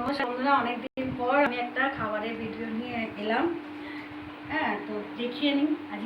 নমস্কার বন্ধুরা অনেকদিন পর আমি একটা খাবারের ভিডিও নিয়ে এলাম। হ্যাঁ তো দেখিয়ে নিই। আজ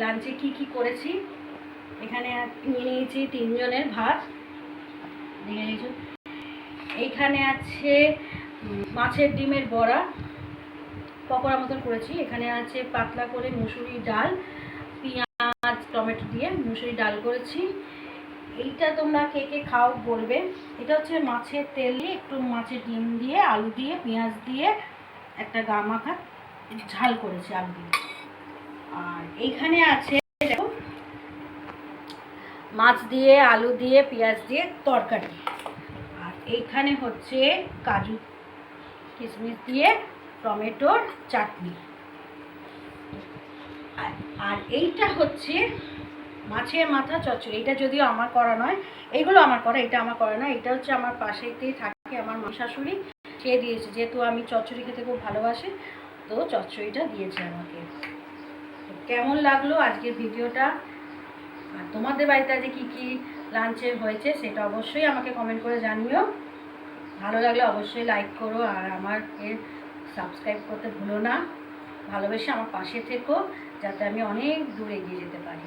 লাঞ্চে কি কি করেছি? এখানে নিয়ে নিয়েছি তিনজনের ভাত। দেখে নিয়েছো? এইখানে আছে মাছের ডিমের বড়া। পকোড়া মতন করেছি। এখানে আছে পাতলা করে মুসুরি ডাল, পেঁয়াজ, টমেটো দিয়ে মুসুরি ডাল করেছি। এইটা তোমরা কে কে খাও বলবে। এটা হচ্ছে মাছের তেল দিয়ে, একটু মাছের ডিম দিয়ে, আলু দিয়ে, পেঁয়াজ দিয়ে একটা গা মাখা ঝাল করেছি আলু দিয়ে। আর এইখানে আছে মাছ দিয়ে, আলু দিয়ে, পেঁয়াজ দিয়ে তরকারি। আর এইখানে হচ্ছে কাজু, কিশমিশ দিয়ে টমেটোর চাটনি। আর এইটা হচ্ছে মাছের মাথা চচ্চড়ি এটা যদিও আমার করা নয়, এইগুলো আমার করা এটা আমার করা নয় এটা হচ্ছে আমার পাশেতেই থাকে আমার শাশুড়ি, সে দিয়েছে, যেহেতু আমি চচ্চড়ি খেতে খুব ভালোবাসি, তো চচ্চড়িটা দিয়েছে আমাকে। কেমন লাগল আজকের ভিডিওটা? আর তোমাদের বাড়িতে আজকে কী কী লাঞ্চের হয়েছে সেটা অবশ্যই আমাকে কমেন্ট করে জানিও। ভালো লাগলে অবশ্যই লাইক করো আর আমার এর সাবস্ক্রাইব করতে ভুলো না। ভালোবেসে আমার পাশে থেকো, যাতে আমি অনেক দূরে এগিয়ে যেতে পারি।